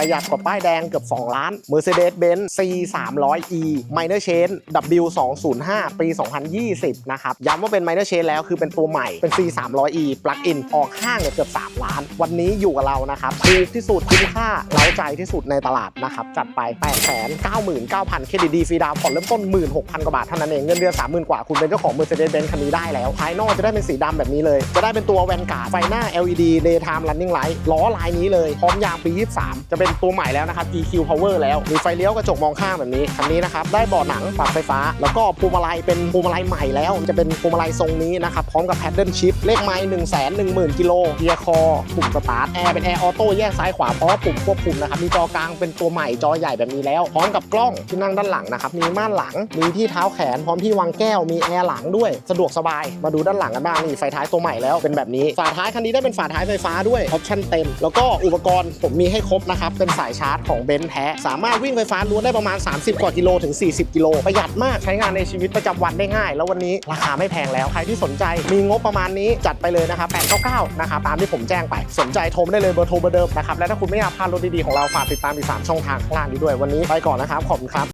ประหยัดกว่าป้ายแดงเกือบ 2 ล้าน Mercedes-Benz C 3 0 0 E Minor Chain W 2 0 5ปี 2020 นะครับ ย้ำว่าเป็น Minor Chain แล้วคือเป็นตัวใหม่เป็น C 3 0 0 E Plug-in ออกห้างเนี่ยเกือบ 3 ล้าน วันนี้อยู่กับเรานะครับถูกที่สุดคุ้มค่าเล้าใจที่สุดในตลาดนะครับ จัดไป 8 9 9 0 0 0เครดิตดีฟรีดาวผ่อนเริ่มต้น 16,000 กว่าบาทเท่านั้นเองเงินเดือน30,000 กว่าคุณเป็นเจ้าของ Mercedes-Benz คันนี้ได้แล้วภายนอกจะได้เป็นสีดำแบบนี้เลย จะได้เป็นตัวแวนการ์ดไฟหน้า LED daytime running light ล้อลายนี้เลยพร้อมยางปี 23 จะเป็นตัวใหม่แล้วนะครับ EQ Power แล้ว มีไฟเลี้ยวกระจกมองข้างแบบนี้ คันนี้นะครับ ได้เบาะหนังปรับไฟฟ้า แล้วก็พวงมาลัยเป็นพวงมาลัยใหม่แล้ว จะเป็นพวงมาลัยทรงนี้นะครับ พร้อมกับ paddle shift เลขไม้1 1 0 0 0 0กิโลเกียร์คอ ปุ่มสตาร์ท แอร์เป็นแอร์ออโต้แยกซ้ายขวาพร้อมปุ่มควบคุมนะครับ มีจอกลางเป็นตัวใหม่จอใหญ่แบบนี้แล้ว พร้อมกับกล้องที่นั่งด้านหลังนะครับ มีม่านหลัง มีที่เท้าแขน พร้อมที่วางแก้ว มีแอร์หลังด้วย สะดวกสบาย มาดูด้านหลังกันบ้างนี่ไฟท้ายตัวใหม่แล้วเป็นแบบนี้ ฝาท้ายคันนี้ได้เป็นฝาท้ายไฟฟ้าด้วยออปชั่นเต็ม แล้วก็อุปกรณ์ผมมีให้ครบนะครับเป็นสายชาร์จของเบนซ์แท้ สามารถวิ่งไฟฟ้าล้วนได้ประมาณ 30 กว่ากิโลถึง 40 กิโล ประหยัดมากใช้งานในชีวิตประจำวันได้ง่าย แล้ววันนี้ราคาไม่แพงแล้ว ใครที่สนใจมีงบประมาณนี้จัดไปเลยนะครับ899นะครับตามที่ผมแจ้งไป สนใจโทรได้เลยเบอร์โทรเบอร์เดิมนะครับและถ้าคุณไม่อยากพลาดรถดีๆของเราฝากติดตามอีกสามช่องทางข้างล่างนี้ด้วยวันนี้ไปก่อนนะครับขอบคุณครับ